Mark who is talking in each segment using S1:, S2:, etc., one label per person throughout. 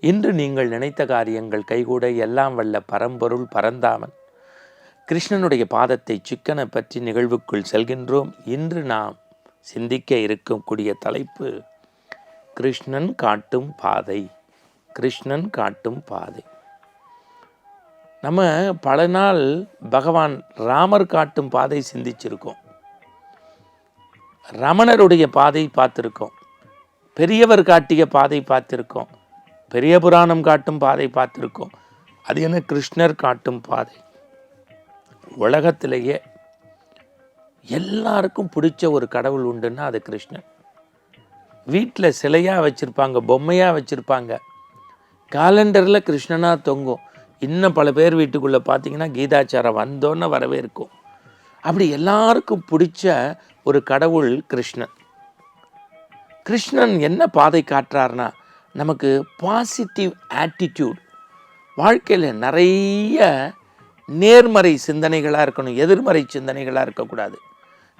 S1: இன்று நீங்கள் நினைத்த காரியங்கள் கைகூட எல்லாம் வல்ல பரம்பொருள் பரந்தாமன் கிருஷ்ணனுடைய பாதத்தை சிக்கனை பற்றி நிகழ்வுக்குள் செல்கின்றோம். இன்று நாம் சிந்திக்க இருக்கக்கூடிய தலைப்பு கிருஷ்ணன் காட்டும் பாதை கிருஷ்ணன் காட்டும் பாதை. நம்ம பல நாள் பகவான் ராமர் காட்டும் பாதை சிந்திச்சிருக்கோம். ரமணருடைய பாதை பார்த்துருக்கோம். பெரியவர் காட்டிய பாதை பார்த்துருக்கோம். பெரிய புராணம் காட்டும் பாதை பார்த்துருக்கோம். அது என்ன? கிருஷ்ணர் காட்டும் பாதை. உலகத்திலேயே எல்லாருக்கும் பிடிச்ச ஒரு கடவுள் உண்டுன்னா அது கிருஷ்ணன். வீட்டில் சிலையாக வச்சுருப்பாங்க பொம்மையாக வச்சுருப்பாங்க. காலண்டரில் கிருஷ்ணனாக தொங்கும். இன்னும் பல பேர் வீட்டுக்குள்ளே பார்த்தீங்கன்னா கீதாச்சாரம் வந்தோன்னு வரவே இருக்கும். அப்படி எல்லாருக்கும் பிடிச்ச ஒரு கடவுள் கிருஷ்ணன். கிருஷ்ணன் என்ன பாதை காட்டுறாருனா நமக்கு பாசிட்டிவ் ஆட்டிடியூட் வாழ்க்கையில் நிறைய நேர்மறை சிந்தனைகளாக இருக்கணும் எதிர்மறை சிந்தனைகளாக இருக்கக்கூடாது.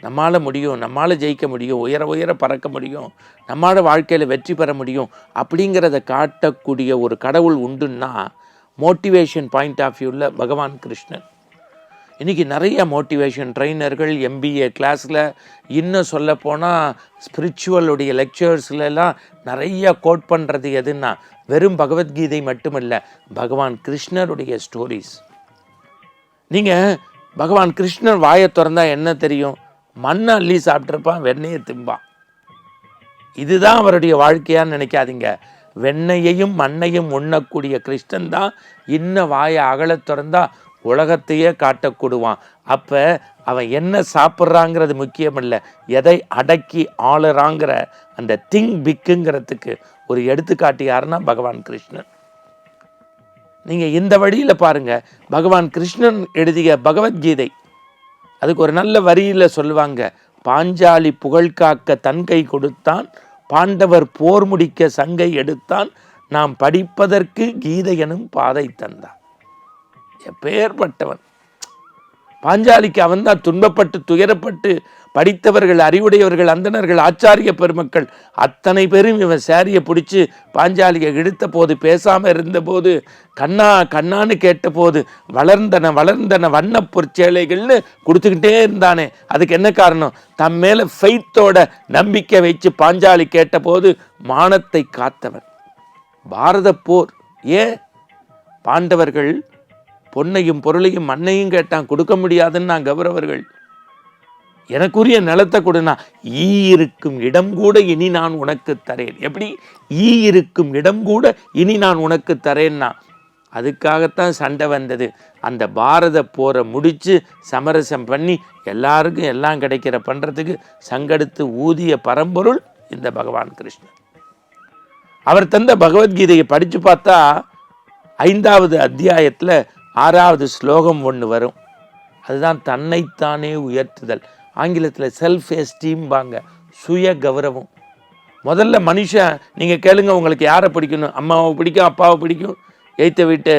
S1: நம்மால் முடியும் நம்மளால் ஜெயிக்க முடியும் உயர உயர பறக்க முடியும் நம்மளால் வாழ்க்கையில் வெற்றி பெற முடியும் அப்படிங்கிறத காட்டக்கூடிய ஒரு கடவுள் உண்டுன்னா மோட்டிவேஷன் பாயிண்ட் ஆஃப் வியூவில் பகவான் கிருஷ்ணன். இன்றைக்கி நிறைய மோட்டிவேஷன் ட்ரைனர்கள் எம்பிஏ கிளாஸில் இன்னும் சொல்லப்போனால் ஸ்பிரிச்சுவலுடைய லெக்சர்ஸ்லாம் நிறைய கோட் பண்ணுறது எதுன்னா வெறும் பகவத்கீதை மட்டுமல்ல பகவான் கிருஷ்ணருடைய ஸ்டோரிஸ் நீங்கள் பகவான் கிருஷ்ணர் வாயை திறந்தால் என்ன தெரியும்? மண்ணை அள்ளி சாப்பிட்ருப்பான் வெண்ணெயை திம்பான். இதுதான் அவருடைய வாழ்க்கையான்னு நினைக்காதீங்க. வெண்ணையையும் மண்ணையும் உண்ணக்கூடிய கிருஷ்ணன் தான் இன்ன வாயை அகலத் திறந்தால் உலகத்தையே காட்டக்கூடுவான். அப்போ அவன் என்ன சாப்பிட்றாங்கிறது முக்கியம் இல்லை எதை அடக்கி ஆளுறாங்கிற அந்த திங் பிக்குங்கிறதுக்கு ஒரு எடுத்துக்காட்டு யாருன்னா பகவான் கிருஷ்ணன். நீங்கள் இந்த வழியில் பாருங்கள் பகவான் கிருஷ்ணன் எழுதிய பகவத்கீதை. அதுக்கு ஒரு நல்ல வரியில் சொல்லுவாங்க. பாஞ்சாலி புகழ் காக்க தன் கை கொடுத்தான் பாண்டவர் போர் முடிக்க சங்கை எடுத்தான் நாம் படிப்பதற்கு கீதை எனும் பாதை தந்தான். எப்பேற்பட்டவன். பாஞ்சாலிக்கு அவன்தான் துன்பப்பட்டு துயரப்பட்டு படித்தவர்கள் அறிவுடையவர்கள் அந்தணர்கள் ஆச்சாரிய பெருமக்கள். அத்தனை பேரும் இவன் சேரியை பிடிச்சி பாஞ்சாலியை இழுத்த போது பேசாமல் இருந்தபோது கண்ணா கண்ணான்னு கேட்டபோது வளர்ந்தன வளர்ந்தன வண்ண பொற்சேலைகள்னு கொடுத்துக்கிட்டே இருந்தானே. அதுக்கு என்ன காரணம்? தம் மேலே ஃபெய்த்தோட நம்பிக்கை வச்சு பாஞ்சாலி கேட்டபோது மானத்தை காத்தவன். பாரத போர் ஏ பாண்டவர்கள் பொன்னையும் பொருளையும் மண்ணையும் கேட்டான் கொடுக்க முடியாதுன்னு நான் கௌரவர்கள். எனக்குரிய நிலத்தை கொடுனா ஈ இருக்கும் இடம் கூட இனி நான் உனக்கு தரேன். எப்படி? ஈ இருக்கும் இடம் கூட இனி நான் உனக்கு தரேன்னா அதுக்காகத்தான் சண்டை வந்தது. அந்த பாரத போரை முடித்து சமரசம் பண்ணி எல்லாருக்கும் எல்லாம் கிடைக்கிற பண்ணுறதுக்கு சங்கெடுத்து ஊதிய பரம்பொருள் இந்த பகவான் கிருஷ்ணன். அவர் தந்த பகவத்கீதையை படித்து பார்த்தா ஐந்தாவது அத்தியாயத்தில் ஆறாவது ஸ்லோகம் ஒன்று வரும். அதுதான் தன்னைத்தானே உயர்த்துதல். ஆங்கிலத்தில் செல்ஃப் எஸ்டீம்பாங்க சுய கௌரவம். முதல்ல மனுஷன் நீங்கள் கேளுங்க உங்களுக்கு யாரை பிடிக்கணும்? அம்மாவை பிடிக்கும் அப்பாவை பிடிக்கும்? எய்த்த வீட்டு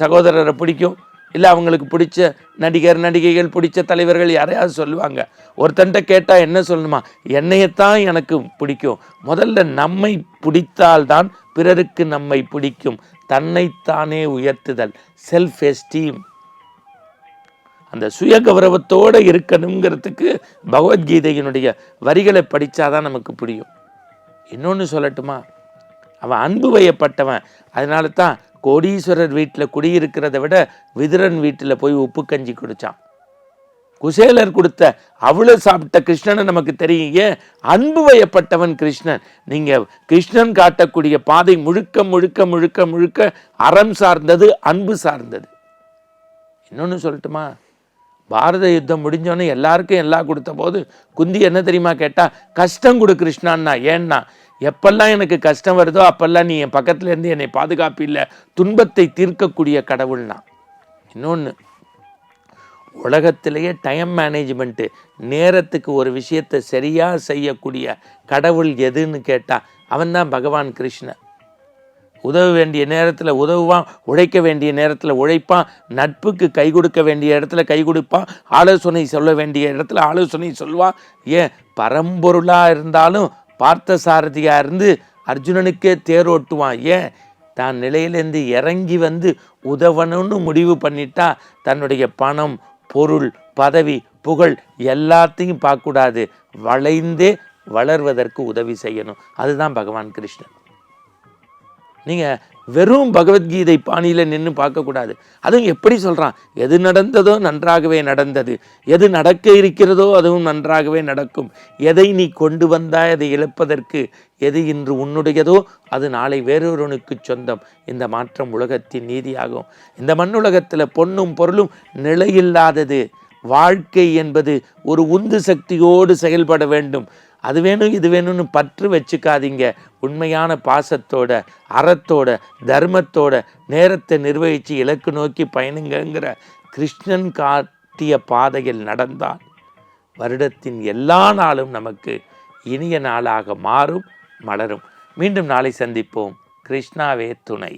S1: சகோதரரை பிடிக்கும்? இல்லை அவங்களுக்கு பிடிச்ச நடிகர் நடிகைகள் பிடிச்ச தலைவர்கள் யாரையாவது சொல்லுவாங்க. ஒருத்தன்ட்ட கேட்டால் என்ன சொல்லணுமா? என்னையத்தான் எனக்கு பிடிக்கும். முதல்ல நம்மை பிடித்தால்தான் பிறருக்கு நம்மை பிடிக்கும். தன்னைத்தானே உயர்த்துதல் செல்ஃப் எஸ்டீம் அந்த சுய கௌரவத்தோடு இருக்கணுங்கிறதுக்கு பகவத்கீதையினுடைய வரிகளை படித்தாதான் நமக்கு புரியும். இன்னொன்று சொல்லட்டுமா? அவன் அன்பு வயப்பட்டவன். அதனால தான் கோடீஸ்வரர் வீட்டில் குடியிருக்கிறத விட விதுரன் வீட்டில் போய் உப்பு கஞ்சி குடித்தான் குசேலர் கொடுத்த அவ்வளோ சாப்பிட்ட கிருஷ்ணனை நமக்கு தெரியும். ஏன்? அன்பு வயப்பட்டவன் கிருஷ்ணன். நீங்கள் கிருஷ்ணன் காட்டக்கூடிய பாதை முழுக்க முழுக்க முழுக்க முழுக்க அறம் சார்ந்தது அன்பு சார்ந்தது. இன்னொன்று சொல்லட்டுமா? பாரத யுத்தம் முடிஞ்சோன்னே எல்லாருக்கும் எல்லாம் கொடுத்த போது குந்தி என்ன தெரியுமா கேட்டால் கஷ்டம் கொடு கிருஷ்ணான்னா ஏன்னா எப்பெல்லாம் எனக்கு கஷ்டம் வருதோ அப்பெல்லாம் நீ என் பக்கத்துலேருந்து என்னை பாதுகாப்பு இல்லை துன்பத்தை தீர்க்கக்கூடிய கடவுள்னா. இன்னொன்று உலகத்திலேயே டைம் மேனேஜ்மெண்ட்டு நேரத்துக்கு ஒரு விஷயத்தை சரியாக செய்யக்கூடிய கடவுள் எதுன்னு கேட்டால் அவன்தான் பகவான் கிருஷ்ணன். உதவ வேண்டிய நேரத்தில் உதவுவான் உழைக்க வேண்டிய நேரத்தில் உழைப்பான் நட்புக்கு கை கொடுக்க வேண்டிய இடத்துல கை கொடுப்பான் ஆலோசனை சொல்ல வேண்டிய இடத்துல ஆலோசனை சொல்வான். ஏன்? பரம்பொருளாக இருந்தாலும் பார்த்த சாரதியாக இருந்து அர்ஜுனனுக்கே தேரோட்டுவான். ஏன்? தான் நிலையிலேருந்து இறங்கி வந்து உதவணும்னு முடிவு பண்ணிட்டா தன்னுடைய பணம் பொருள் பதவி புகழ் எல்லாத்தையும் பார்க்கக்கூடாது. வளைந்தே வளர்வதற்கு உதவி செய்யணும். அதுதான் பகவான் கிருஷ்ணன். நீங்கள் வெறும் பகவத்கீதை பாணியில் நின்று பார்க்கக்கூடாது அதுவும் எப்படி சொல்கிறான் எது நடந்ததோ நன்றாகவே நடந்தது. எது நடக்க இருக்கிறதோ அதுவும் நன்றாகவே நடக்கும். எதை நீ கொண்டு வந்தாய் அதை இழப்பதற்கு? எது இன்று உன்னுடையதோ அது நாளை வேறொருவனுக்கு சொந்தம். இந்த மாற்றம் உலகத்தின் நீதியாகும். இந்த மண்ணுலகத்தில் பொன்னும் பொருளும் நிலையில்லாதது. வாழ்க்கை என்பது ஒரு உந்து சக்தியோடு செயல்பட வேண்டும். அது வேணும் இது வேணும்னு பற்று வச்சுக்காதீங்க. உண்மையான பாசத்தோட அறத்தோட தர்மத்தோட நேரத்தை நிர்வகித்து இலக்கு நோக்கி பயணுங்கிற கிருஷ்ணன் காட்டிய பாதையில் நடந்தால் வருடத்தின் எல்லா நாளும் நமக்கு இனிய நாளாக மாறும் மலரும். மீண்டும் நாளை சந்திப்போம். கிருஷ்ணாவே துணை.